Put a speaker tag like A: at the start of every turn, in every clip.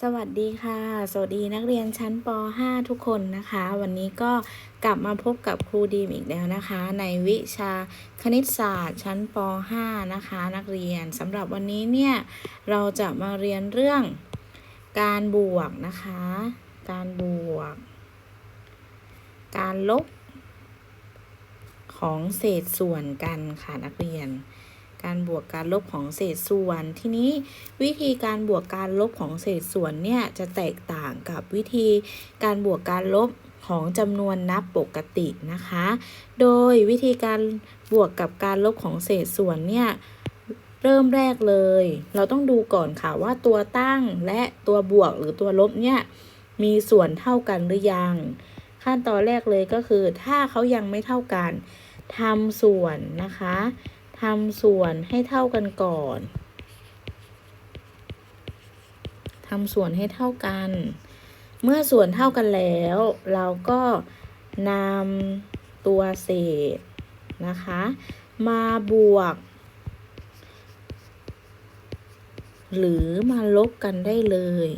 A: สวัสดีค่ะ สวัสดีนักเรียนชั้นป .5 ทุกคนนะคะ วันนี้ก็กลับมาพบกับครูดีมอีกแล้วนะคะ ในวิชาคณิตศาสตร์ชั้นป .5 นะคะ นักเรียนสำหรับวันนี้เนี่ย เราจะมาเรียนเรื่องการบวกนะคะ การบวก การลบ ของเศษส่วนกันค่ะนักเรียน การบวกการลบของเศษส่วน ทีนี้วิธีการบวกการลบของเศษส่วนเนี่ยจะแตกต่างกับวิธีการบวกการลบของจำนวนนับปกตินะคะ โดยวิธีการบวกกับการลบของเศษส่วนเนี่ยเริ่มแรกเลย เราต้องดูก่อนค่ะว่าตัวตั้งและตัวบวกหรือตัวลบเนี่ยมีส่วนเท่ากันหรือยัง ขั้นตอนแรกเลยก็คือ ถ้าเขายังไม่เท่ากันทำส่วนนะคะ ทำส่วนให้เท่ากันก่อน ทำส่วนให้เท่ากัน เมื่อส่วนเท่ากันแล้ว เราก็นำตัวเศษนะคะ มาบวก หรือมาลบกันได้เลย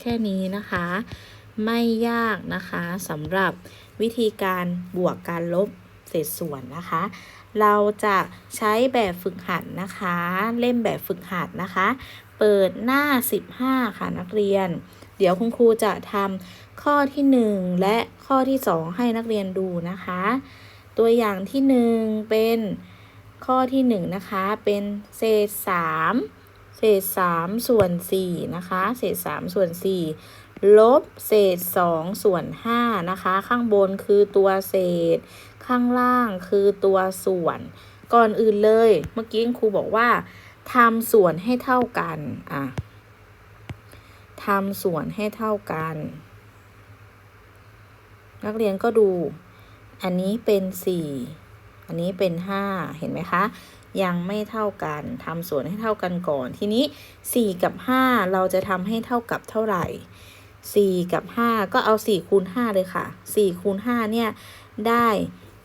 A: แค่นี้นะคะ ไม่ยากนะคะสำหรับวิธีการบวกการลบ ษส่วนนะคะ เราจะใช้แบบฝึกหัดนะคะ เล่มแบบฝึกหัดนะคะ เปิดหน้า 15 ค่ะนักเรียน เดี๋ยวคุณครูจะทำข้อที่ 1 และข้อที่ 2 ให้นักเรียนดูนะคะ ตัวอย่างที่ 1 เป็นข้อที่ 1 นะคะ เป็นเศษ 3 เศษ 3 ส่วน 4 นะคะ เศษ 3 ส่วน 4ลบเศษ2ส่วน5นะคะ ข้างบนคือตัวเศษ ข้างล่างคือตัวส่วน ก่อนอื่นเลย เมื่อกี้ครูบอกว่าทำส่วนให้เท่ากันอะทำส่วนให้เท่ากัน นักเรียนก็ดู อันนี้เป็น4อันนี้เป็น5เห็นไหมคะ ยังไม่เท่ากันทำส่วนให้เท่ากันก่อน ทีนี้4กับ5เราจะทำให้เท่ากับเท่าไหร่4กับ5ก็เอา4คูณ5เลยค่ะ4คูณ5เนี่ยได้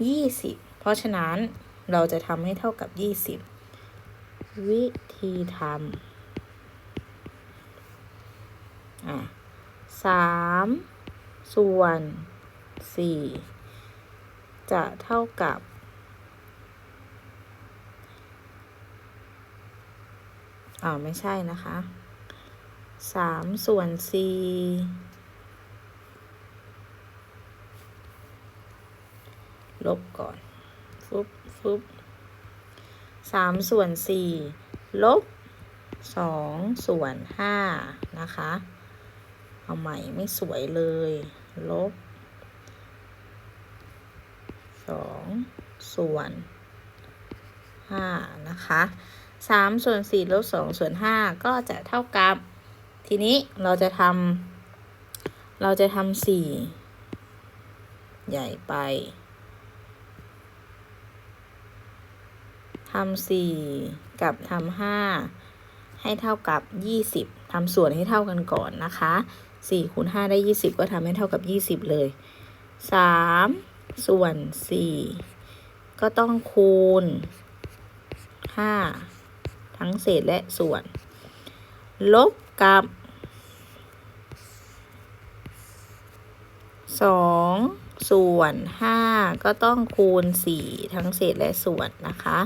A: 20 เพราะฉะนั้นเราจะทำให้เท่ากับ 20 วิธีทำอะสามส่วนสี่จะเท่ากับอ่าไม่ใช่นะคะสามส่วนสี่ ลบก่อนฟึบฟึบสามส่วนสี่ลบสองส่วนห้านะคะ เอาใหม่ไม่สวยเลย ลบสองส่วนห้านะคะสามส่วนสี่ลบสองส่วนห้าก็จะเท่ากับ ทีนี้เราจะทำเราจะทำสี่ใหญ่ไป ทำสี่กับทำห้าให้เท่ากับยี่สิบทำส่วนให้เท่ากันก่อนนะคะสี่คูณห้าได้ยี่สิบก็ทำให้เท่ากับยี่สิบเลยสามส่วนสี่ก็ต้องคูณห้าทั้งเศษและส่วน ลบกับสองส่วนห้าก็ต้องคูณสี่ทั้งเศษและส่วนนะคะ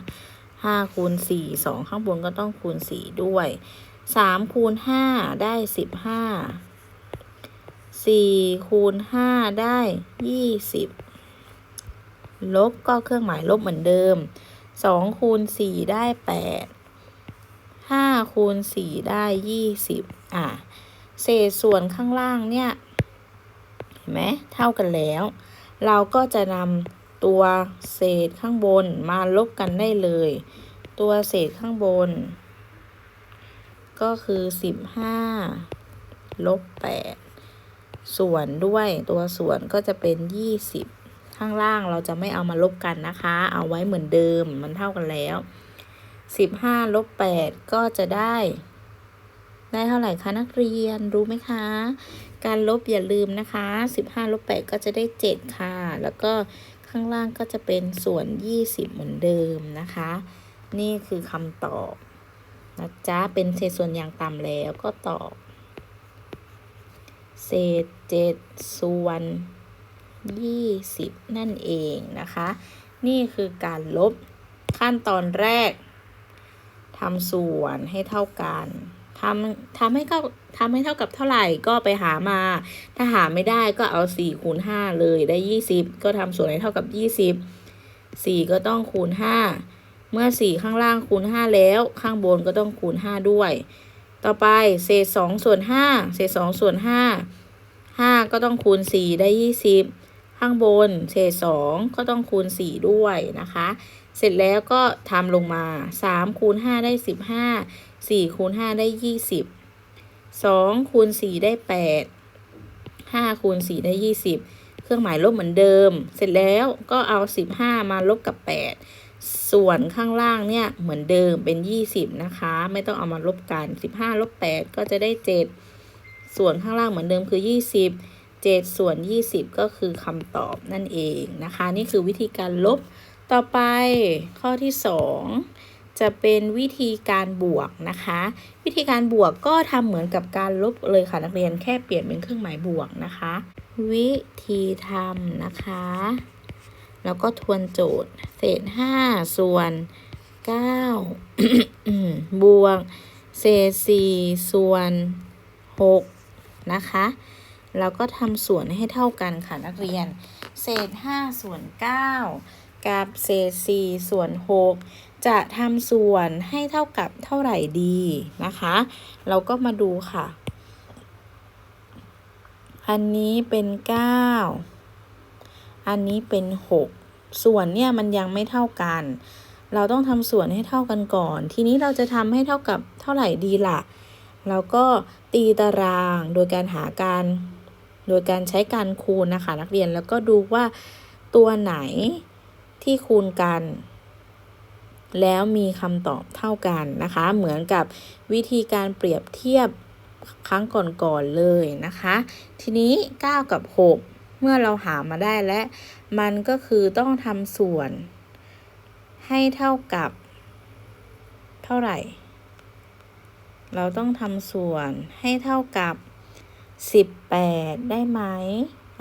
A: ห้าคูณสี่สองข้างบนก็ต้องคูณสี่ด้วยสามคูณห้าได้สิบห้าสี่คูณห้าได้ยี่สิบลบก็เครื่องหมายลบเหมือนเดิมสองคูณสี่ได้แปดห้าคูณสี่ได้ยี่สิบอะ เศษส่วนข้างล่างเนี่ย เห็นไหมเท่ากันแล้ว เราก็จะนำ ตัวเศษข้างบนมาลบกันได้เลย ตัวเศษข้างบน ก็คือสิบห้าลบแปดส่วนด้วยตัวส่วนก็จะเป็นยี่สิบข้างล่างเราจะไม่เอามาลบกันนะคะ เอาไว้เหมือนเดิมมันเท่ากันแล้วสิบห้าลบแปดก็จะได้ได้เท่าไหร่คะนักเรียนรู้ไหมคะ การลบอย่าลืมนะคะสิบห้าลบแปดก็จะได้เจ็ดค่ะ แล้วก็ ข้างล่างก็จะเป็นส่วนยี่สิบเหมือนเดิมนะคะ นี่คือคำตอบนะจ๊ะเป็นเศษส่วนอย่างต่ำแล้วก็ตอบ เศษเจ็ดส่วนยี่สิบนั่นเองนะคะ นี่คือการลบขั้นตอนแรกทำส่วนให้เท่ากันำทำให้เท่าทำให้เท่ากับเท่าไหร่ก็ไปหามา ถ้าหาไม่ได้ก็เอาสี่คูณห้าเลยได้ยี่สิบก็ทำส่วนให้เท่ากับยี่สิบสี่ก็ต้องคูณห้าเมื่อสี่ข้างล่างคูณห้าแล้ว ข้างบนก็ต้องคูณห้าด้วย ต่อไปเศษสองส่วนห้าเศษสองส่วนห้าห้าก็ต้องคูณสี่ได้ยี่สิบข้างบนเศษสองก็ต้องคูณสี่ด้วยนะคะ เสร็จแล้วก็ทำลงมาสามคูณห้าได้สิบห้า สี่คูณห้าได้ยี่สิบสองคูณสี่ได้แปดห้าคูณสี่ได้ยี่สิบเครื่องหมายลบเหมือนเดิม เสร็จแล้วก็เอาสิบห้ามาลบกับแปดส่วนข้างล่างเนี่ยเหมือนเดิมเป็นยี่สิบนะคะ ไม่ต้องเอามาลบกันสิบห้าลบแปดก็จะได้เจ็ดส่วนข้างล่างเหมือนเดิมคือยี่สิบเจ็ดส่วนยี่สิบก็คือคำตอบนั่นเองนะคะ นี่คือวิธีการลบต่อไปข้อที่สอง จะเป็นวิธีการบวกนะคะ วิธีการบวกก็ทำเหมือนกับการลบเลยค่ะนักเรียนแค่เปลี่ยนเป็นเครื่องหมายบวกนะคะ วิธีทำนะคะ แล้วก็ทวนโจทย์ เศษห้าส่วนเก้าบวก เศษสี่ส่วนหกนะคะแล้วก็ทำส่วนให้เท่ากันค่ะนักเรียน เศษห้าส่วนเก้ากับเศษสี่ส่วนหก จะทำส่วนให้เท่ากับเท่าไหร่ดีนะคะ เราก็มาดูค่ะ อันนี้เป็นเก้าอันนี้เป็นหกส่วนเนี่ยมันยังไม่เท่ากัน เราต้องทำส่วนให้เท่ากันก่อน ทีนี้เราจะทำให้เท่ากับเท่าไหร่ดีล่ะ เราก็ตีตารางโดยการหาการ โดยการใช้การคูณนะคะนักเรียนแล้วก็ดูว่าตัวไหนที่คูณกัน แล้วมีคำตอบเท่ากันนะคะ เหมือนกับวิธีการเปรียบเทียบครั้งก่อนๆเลยนะคะ ทีนี้ 9 กับ 6 เมื่อเราหามาได้และ มันก็คือต้องทำส่วน ให้เท่ากับ เท่าไหร่ เราต้องทำส่วนให้เท่ากับ 18 ได้ไหม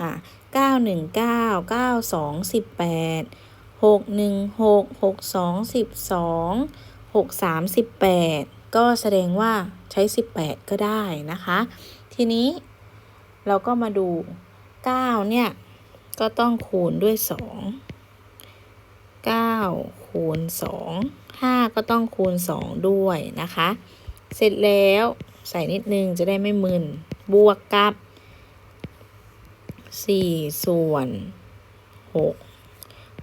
A: อะ9 1 9 9 2 18 6 1 6 6 2 12 6 3 18ก็แสดงว่าใช้18ก็ได้นะคะ ทีนี้เราก็มาดู9เนี่ยก็ต้องคูณด้วย2 9คูณ2 5ก็ต้องคูณ2ด้วยนะคะ เสร็จแล้วใส่นิดนึงจะได้ไม่มึนบวกกับ4ส่วน6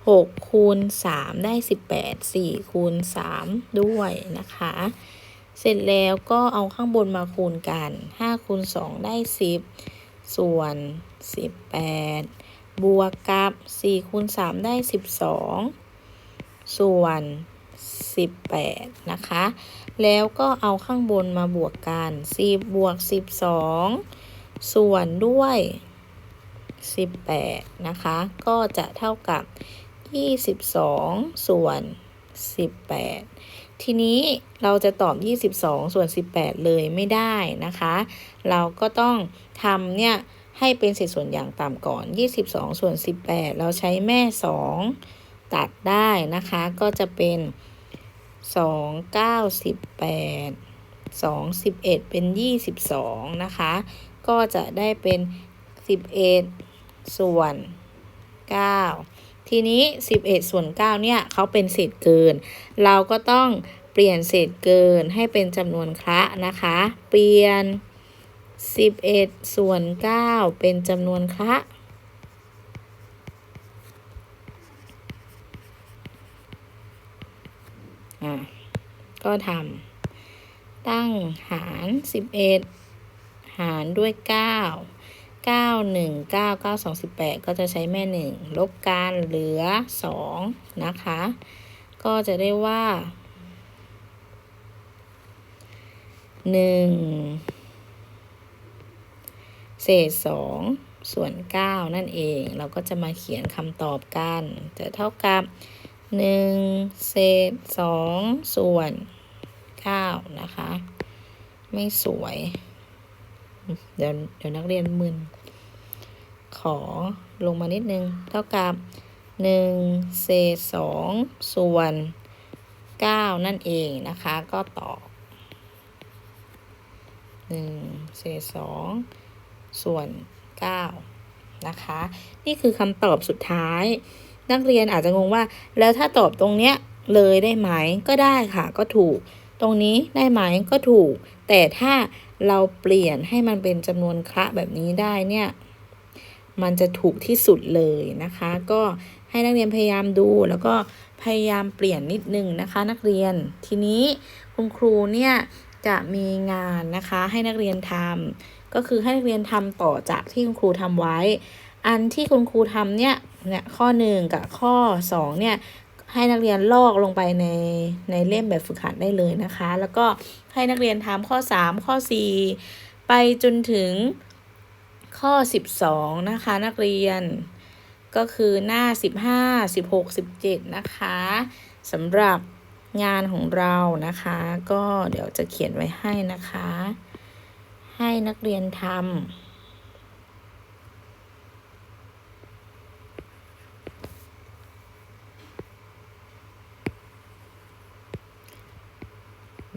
A: 6 คูณ 3 ได้ 18 4 คูณ 3 ด้วยนะคะ เสร็จแล้วก็เอาข้างบนมาคูณกัน 5 คูณ 2 ได้ 10 ส่วน 18 บวกกับ 4 คูณ 3 ได้ 12 ส่วน 18 นะคะ แล้วก็เอาข้างบนมาบวกกัน 10 บวก 12 ส่วนด้วย18 นะคะ ก็จะเท่ากับ 22 ส่วน 18 ทีนี้เราจะตอบ 22 ส่วน 18 เลยไม่ได้นะคะ เราก็ต้องทำเนี่ย ให้เป็นเศษส่วนอย่างต่ำก่อน 22 ส่วน 18 เราใช้แม่ 2 ตัดได้นะคะ ก็จะเป็น 2 9 18 2 11 เป็น 22 นะคะ ก็จะได้เป็น 11 ส่วน 9 ทีนี้ 11 ส่วน 9 เนี่ยเขาเป็นเศษเกิน เราก็ต้องเปลี่ยนเศษเกินให้เป็นจำนวนคละนะคะ เปลี่ยน 11 ส่วน 9 เป็นจำนวนคละอะก็ทำตั้งหาร 11 หารด้วย 9 9 1 9 9 2 18 ก็จะใช้แม่ 1 ลบกันเหลือ 2 นะคะ ก็จะได้ว่า 1 เศษ 2 ส่วน 9 นั่นเอง เราก็จะมาเขียนคำตอบกัน จะเท่ากับ 1 เศษ 2 ส่วนเก้านะคะ ไม่สวย เดี๋ยวเดี๋ยวนักเรียนมึนขอลงมานิดนึง เท่ากับหนึ่งเศษสองส่วนเก้านั่นเองนะคะ ก็ตอบหนึ่งเศษสองส่วนเก้านะคะ นี่คือคำตอบสุดท้าย นักเรียนอาจจะงงว่า แล้วถ้าตอบตรงเนี้ยเลยได้ไหมก็ได้ค่ะ ก็ถูก ตรงนี้ได้ไหมก็ถูก แต่ถ้าเราเปลี่ยนให้มันเป็นจำนวนคระแบบนี้ได้เนี่ย มันจะถูกที่สุดเลยนะคะ ก็ให้นักเรียนพยายามดูแล้วก็พยายามเปลี่ยนนิดนึงนะคะ นักเรียน ทีนี้คุณครูเนี่ยจะมีงานนะคะให้นักเรียนทำก็คือให้นักเรียนทำต่อจากที่คุณครูทำไว้ อันที่คุณครูทำเนี่ยเนี่ยข้อหนึ่งกับข้อสองเนี่ย ให้นักเรียนลอกลงไปในในเล่มแบบฝึกหัดได้เลยนะคะ แล้วก็ให้นักเรียนทำข้อสามข้อสี่ไปจนถึงข้อ 12 นะคะ นักเรียนก็คือหน้า 15 16 17 นะคะสำหรับงานของเรานะคะ ก็เดี๋ยวจะเขียนไว้ให้นะคะ ให้นักเรียนทำ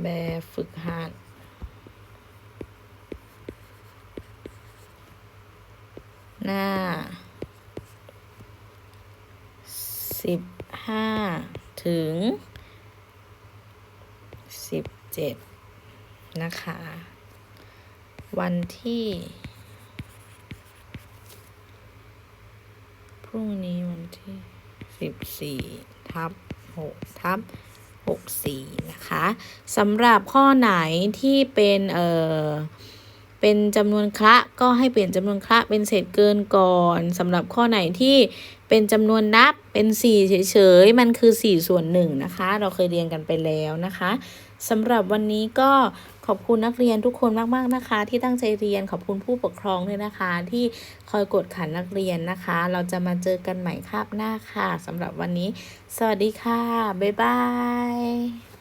A: แบบฝึกหัดหน้าสิบห้าถึงสิบเจ็ดนะคะ วันที่ พรุ่งนี้วันที่สิบสี่ทับหกทับ หกสี่นะคะสำหรับข้อไหนที่เป็นเอ่อเป็นจำนวนคระก็ให้เปลี่ยนจำนวนคระเป็นเศษเกินก่อนสำหรับข้อไหนที่เป็นจำนวนนับเป็น 4 เฉยๆ มันคือ 4 ส่วน1นะคะ เราเคยเรียนกันไปแล้วนะคะ สำหรับวันนี้ก็ขอบคุณนักเรียนทุกคนมากๆนะคะ ที่ตั้งใจเรียนขอบคุณผู้ปกครองด้วยนะคะ ที่คอยกดขันนักเรียนนะคะ เราจะมาเจอกันใหม่คาบหน้าค่ะสำหรับวันนี้ สวัสดีค่ะ บ๊ายบาย